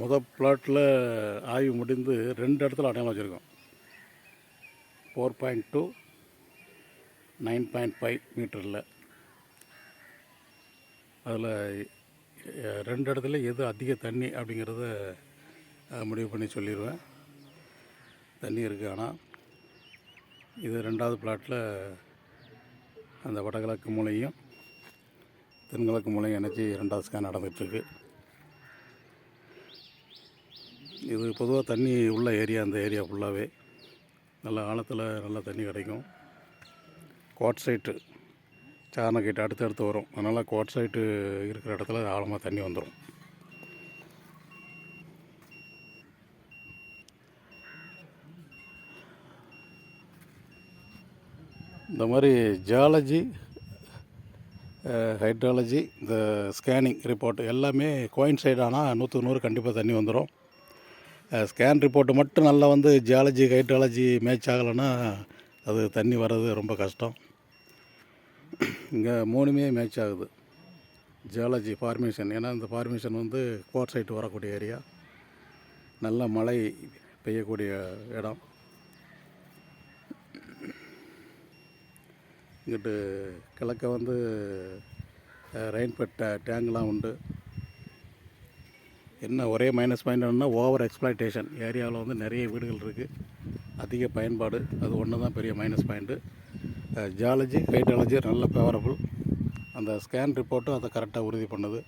முத பிளாட்டில் ஆய்வு முடிந்து ரெண்டு இடத்துல அடையாளம் வச்சுருக்கோம். Four point two nine point five மீட்டரில். அதில் ரெண்டு இடத்துல எது அதிக தண்ணி அப்படிங்கிறத முடிவு பண்ணி சொல்லிடுவேன் தண்ணி இருக்குது ஆனால் இது ரெண்டாவது பிளாட்டில் அந்த வடகிழக்கு மூலையும் தென்கிழக்கு மூலையும் இணைச்சி ரெண்டாவது ஸ்கேன் நடந்துகிட்ருக்கு இது பொதுவாக தண்ணி உள்ள ஏரியா அந்த ஏரியா ஃபுல்லாகவே நல்ல ஆழத்தில் நல்லா தண்ணி கிடைக்கும். குவாட் சைட்டு சாரணக்கைட்டு அடுத்தடுத்து வரும். அதனால் குவாட் சைட்டு இருக்கிற இடத்துல ஆழமாக தண்ணி வந்துடும் இந்த மாதிரி ஜியாலஜி ஹைட்ராலஜி இந்த ஸ்கேனிங் ரிப்போர்ட் எல்லாமே கோயின் ஆனால் நூற்று நூறு கண்டிப்பாக தண்ணி வந்துடும் ஸ்கேன் ரிப்போர்ட்டு மட்டும் நல்லா வந்து ஜியாலஜி ஹைட்ராலஜி மேட்ச் ஆகலைன்னா அது தண்ணி வர்றது ரொம்ப கஷ்டம். இங்கே மூணுமே மேட்ச் ஆகுது. ஜியாலஜி ஃபார்மேஷன் ஏன்னா இந்த ஃபார்மேஷன் வந்து கோட் சைட்டு வரக்கூடிய ஏரியா நல்ல மழை பெய்யக்கூடிய இடம். இங்கிட்டு கிழக்க வந்து ரெயின்பெட் டேங்க்லாம் உண்டு. என்ன ஒரே மைனஸ் பாயிண்ட் என்னென்னா ஓவர் எக்ஸ்ப்ளாய்டேஷன் ஏரியாவில் வந்து நிறைய வீடுகள் இருக்குது அதிக பயன்பாடு. அது ஒன்று தான் பெரிய மைனஸ் பாயிண்ட்டு ஜியாலஜி ஹைட்ராலஜி நல்ல ஃபேவரபுள் அந்த ஸ்கேன் ரிப்போர்ட்டும் அதை கரெக்டாக உறுதி பண்ணுது.